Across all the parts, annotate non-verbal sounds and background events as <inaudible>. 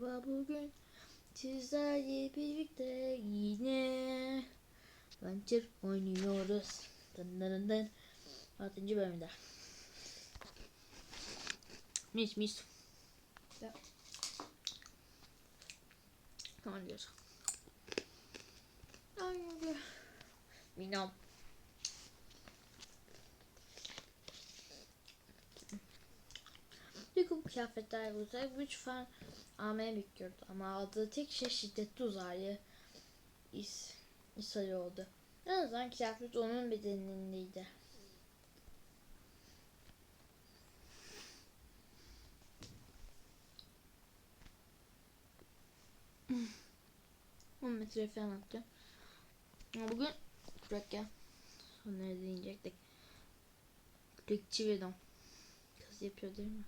Merhaba bugün sizlerle birlikte yine Launcher oynuyoruz. Dın dın dın. 6. bölümde. Mis mis. Ya. Tamam diyoruz. Ay, ay. Minam. Takım kıyafetler uzay lütfen almaya bekliyordu ama aldığı tek şey şiddetli uzaylı is, ishali oldu. En azından kıyafet onun bedenindeydi. On metre falan attı. Bugün bırak ya. Onları deneyecektik. Kürekçi ve dom. Kız yapıyor değil mi?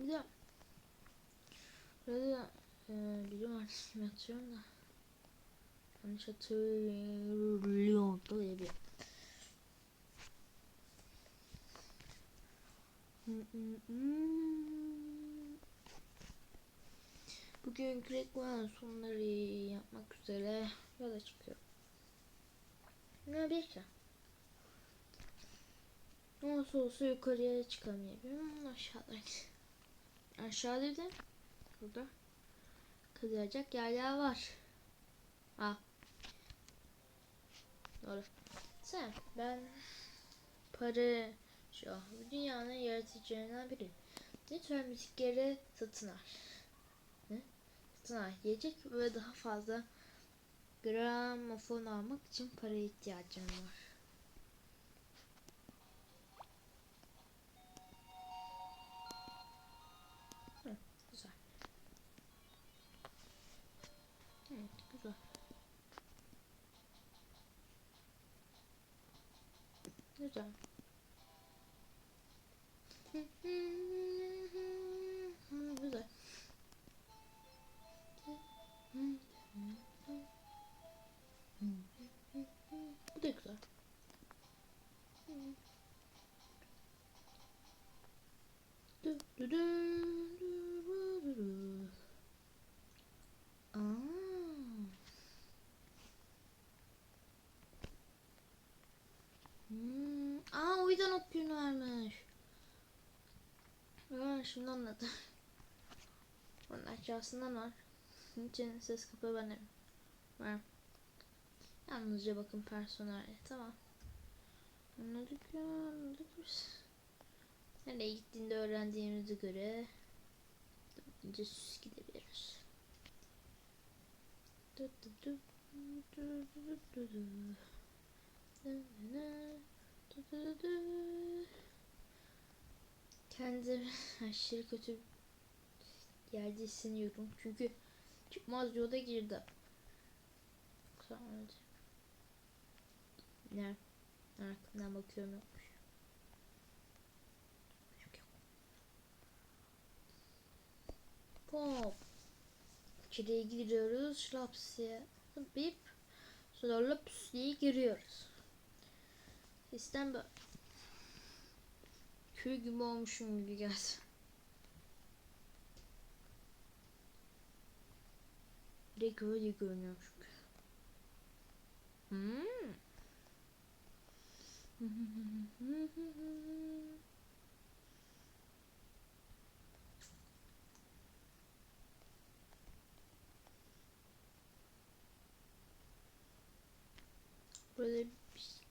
Bir de burada e, biliyorum artık atıyorum da yanlış hatırlıyorum böyle bir Bugün Crackman sonları yapmak üzere yola çıkıyorum. Ne şey. Nasıl olsa yukarıya çıkamayabilirim. Aşağıdan Aşağıda bir de burada kızaracak yerler var. Ha. Doğru. Sen ben para şu dünyanın yaratıcılarından biri. Lütfen müzikleri satın al. Ne? Satın al. Yiyecek ve daha fazla gramofon almak için paraya ihtiyacım var. Güzel. Ben şimdi anladım. Onun aşağısından var. Niçin ses kapı benim. Var. Yalnızca bakın personel. Tamam. Anladık ya anladık biz. Nereye gittiğinde öğrendiğimize göre önce süs gidebiliriz. Du, du, du, du, du, du, du. Du, du, du, du, du, Kendimi aşırı kötü yerde hissediyorum. Çünkü çıkmaz yola girdi. Sonra ne? Arkamdan bakıyorum yokmuş. Yok yok. Pop. İçeriye giriyoruz. Şlapsiye. Bip. Sonra laps giriyoruz. Sistem böyle. Köy gibi olmuşum gibi geldi. Direkt öyle görünüyor çünkü. Hmm. <laughs> Böyle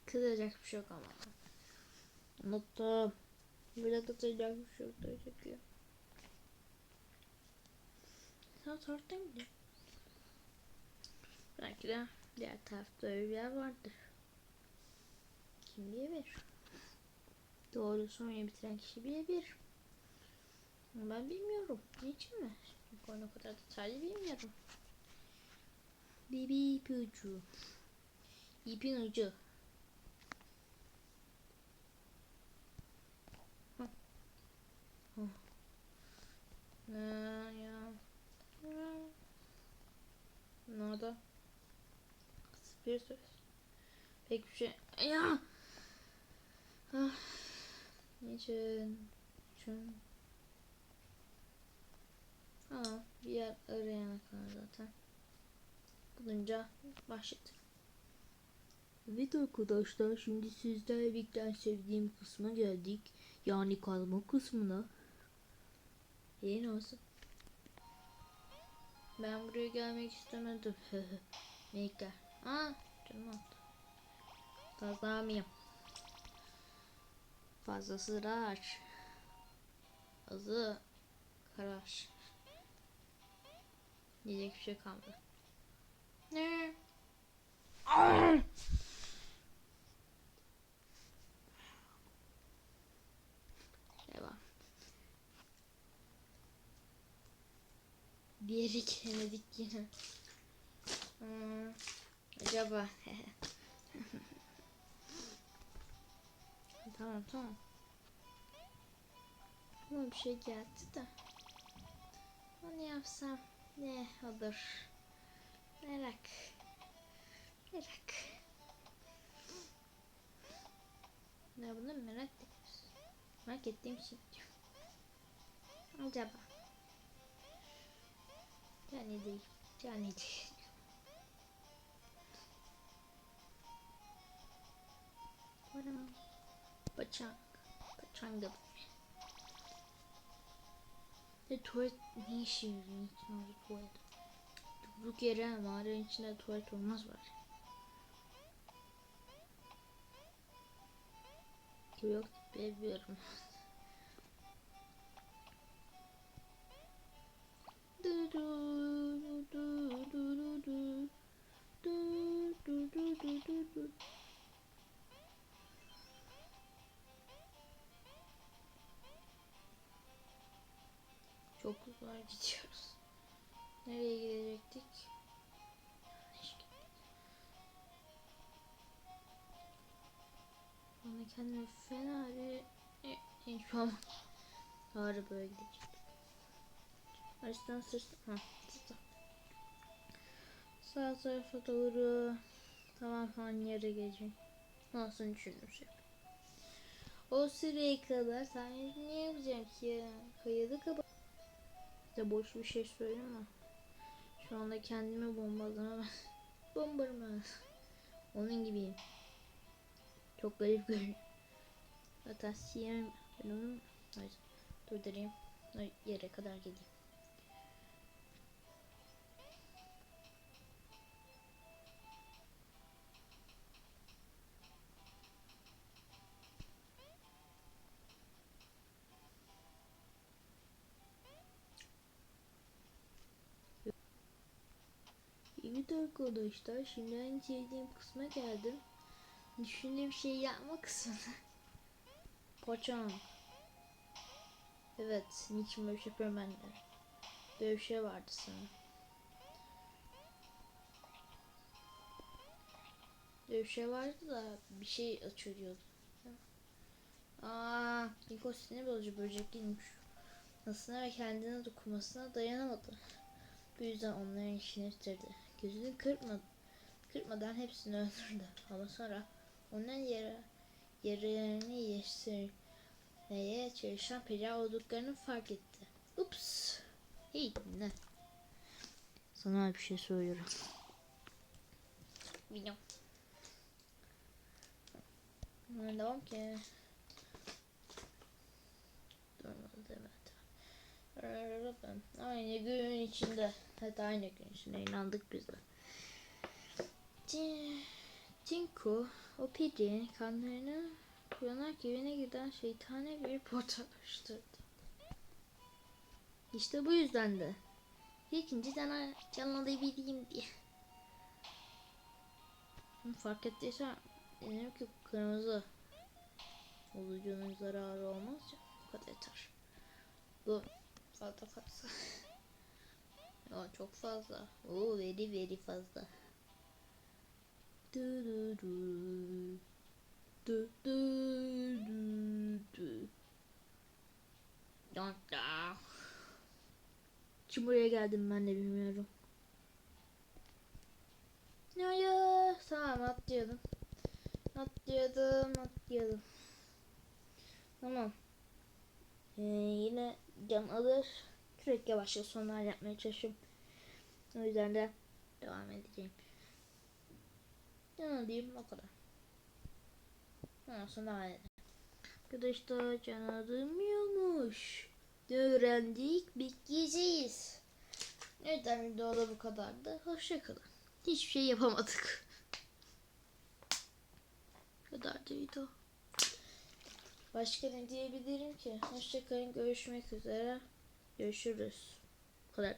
kızacak bir şey yok ama. Unuttum. Böyle bir şey yok. Teşekkür Sen tarafta mı? Belki de diğer tarafta öyle bir yer vardır. Kim bilebilir? Doğrusu oyunu bitiren kişi bilebilir. Ben bilmiyorum. Niçin mi? Çünkü oyunu o kadar detaylı bilmiyorum. Bibi ip ucu. İpin ucu. Ya? Ne oldu? Bir söz. Pek bir şey. Ya. Ah. Niçin? Şun. Aa, bir yer arayana kadar zaten. Bulunca başlatırım. Evet arkadaşlar şimdi sizlerle birlikte sevdiğim kısma geldik. Yani kazma kısmına. İyi olsun. Ben buraya gelmek istemedim. <laughs> Meyker. Aa, canım attı. Kazanmayayım. Fazlası rahat. Azı karar. Diyecek bir şey kalmadı. Ne? Devam. Bir yere giremedik yine. Hmm, acaba. <laughs> tamam tamam. Ama bir şey geldi de. Onu yapsam ne olur? Merak. Merak. Ne bunu merak ediyorsun? Merak ettiğim şey diyor. Acaba. Yani değil. Yani değil. Bana Paçang. Paçanga. Ne tuvalet ne işi yarıyor için orada tuvalet. Durduk yere mağaranın içinde tuvalet olmaz var. Yok bilmiyorum. Du du du du du du du du du var gidiyoruz. Nereye gidecektik? Bana kendime fena bir hiç olmadı. Doğru böyle gidecek. Açtan sırtı. Ha, sırtı. Sağ tarafa doğru tamam han yere geleceğim. Nasıl düşünürsek. O süreye kadar sen ne yapacaksın ki? Kayada kapat. Size boş bir şey söyleyeyim mi? Şu anda kendimi bombalama. <laughs> Bombarma. Onun gibiyim. Çok garip görünüyor. Zaten siyem ben onu Hayır. durdurayım. Hayır, Yere kadar geleyim. Evet arkadaşlar şimdi en sevdiğim kısma geldim. Düşündüğüm şey yapma kısmına. <laughs> Poçan. Evet, niçin böyle şey de. Böyle bir şey vardı sana. Böyle bir şey vardı da bir şey açıyor diyordu. Aa, Niko sinir bozucu böcek değilmiş. Nasına ve kendine dokunmasına dayanamadı. Bu yüzden onların işini bitirdi. Gözünü kırpmadı. Kırpmadan hepsini öldürdü. Ama sonra onların yere yerlerini yeşermeye çalışan peri olduklarını fark etti. Ups. Hey ne? Sana bir şey söylüyorum. Bilmiyorum. Ne devam ki? Durmadı evet. Aynı gün içinde. Evet aynı gün içinde inandık biz de. Cin- Cinko o pirin kanlarını kullanarak evine giden şeytani bir portal oluşturdu. İşte bu yüzden de ikinci sana canlanabileyim diye. Fark ettiysen benim ki kırmızı olucunun zararı olmaz ya. Bu kadar yeter. Bu fazla fazla. <laughs> ya çok fazla. Oo veri veri fazla. Du du du. Du du du du. Dun da. Şimdi buraya geldim ben de bilmiyorum. Ya ya tamam atlayalım. Atlayalım atlayalım. Tamam. Ee, yine can alır. Sürekli yavaşça sonlar yapmaya çalışıyorum. O yüzden de devam edeceğim. Ne diyeyim o kadar. Ondan sonra devam edelim. Arkadaşlar can alınmıyormuş. Öğrendik? Bekleyeceğiz. Neden videoda bu kadardı? Hoşçakalın. Hiçbir şey yapamadık. Bu kadardı video. Başka ne diyebilirim ki? Hoşçakalın. Görüşmek üzere. Görüşürüz. Bu kadar.